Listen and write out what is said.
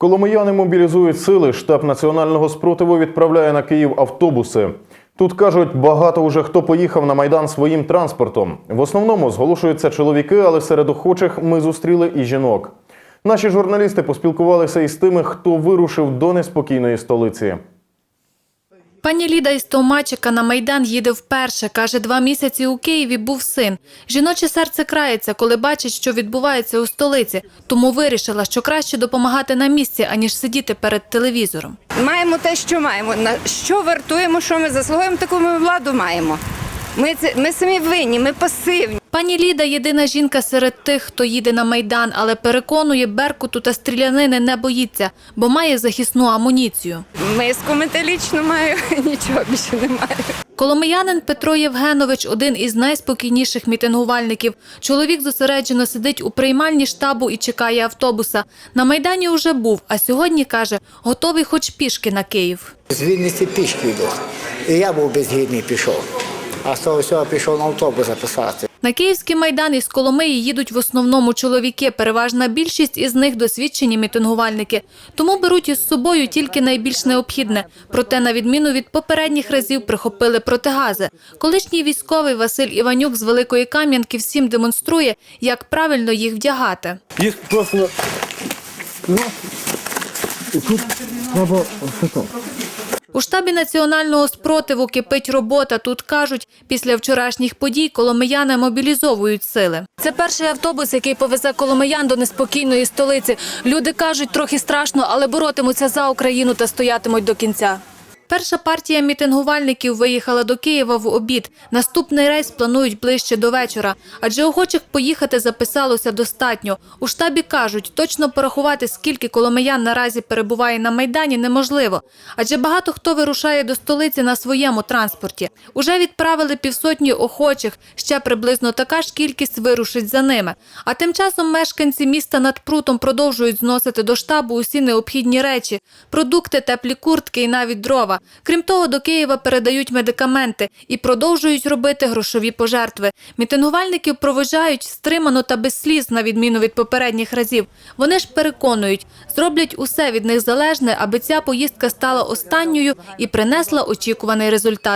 Коломияни мобілізують сили. Штаб національного спротиву відправляє на Київ автобуси. Тут кажуть, багато уже хто поїхав на майдан своїм транспортом. В основному зголошуються чоловіки, але серед охочих ми зустріли і жінок. Наші журналісти поспілкувалися із тими, хто вирушив до неспокійної столиці. Пані Ліда із Томачика на Майдан їде вперше. Каже, два місяці у Києві був син. Жіноче серце крається, коли бачить, що відбувається у столиці. Тому вирішила, що краще допомагати на місці, аніж сидіти перед телевізором. Маємо те, що маємо. На що вартуємо, що ми заслуговуємо, таку ми владу маємо. Ми це ми самі винні, ми пасивні. Пані Ліда єдина жінка серед тих, хто їде на Майдан, але переконує, беркуту та стрілянини не боїться, бо має захисну амуніцію. Миску металічну маю, нічого більше немає. Коломиянин Петро Євгенович один із найспокійніших мітингувальників. Чоловік зосереджено сидить у приймальні штабу і чекає автобуса. На майдані уже був, а сьогодні каже, готовий хоч пішки на Київ. З Вінниці пішки йдуть. І я був безгідний пішов. А з того всього пішов на автобус записати. На київський майдан із Коломиї їдуть в основному чоловіки. Переважна більшість із них досвідчені мітингувальники. Тому беруть із собою тільки найбільш необхідне. Проте, на відміну від попередніх разів, прихопили протигази. Колишній військовий Василь Іванюк з Великої Кам'янки всім демонструє, як правильно їх вдягати. Їх просто ну, тут треба. У штабі національного спротиву кипить робота. Тут кажуть, після вчорашніх подій коломияни мобілізовують сили. Це перший автобус, який повезе коломиян до неспокійної столиці. Люди кажуть, трохи страшно, але боротимуться за Україну та стоятимуть до кінця. Перша партія мітингувальників виїхала до Києва в обід. Наступний рейс планують ближче до вечора, адже охочих поїхати записалося достатньо. У штабі кажуть, точно порахувати, скільки коломиян наразі перебуває на майдані, неможливо, адже багато хто вирушає до столиці на своєму транспорті. Уже відправили півсотні охочих, ще приблизно така ж кількість вирушить за ними. А тим часом мешканці міста над прутом продовжують зносити до штабу усі необхідні речі: продукти, теплі куртки і навіть дрова. Крім того, до Києва передають медикаменти і продовжують робити грошові пожертви. Мітингувальників провожають стримано та без сліз, на відміну від попередніх разів. Вони ж переконують, зроблять усе від них залежне, аби ця поїздка стала останньою і принесла очікуваний результат.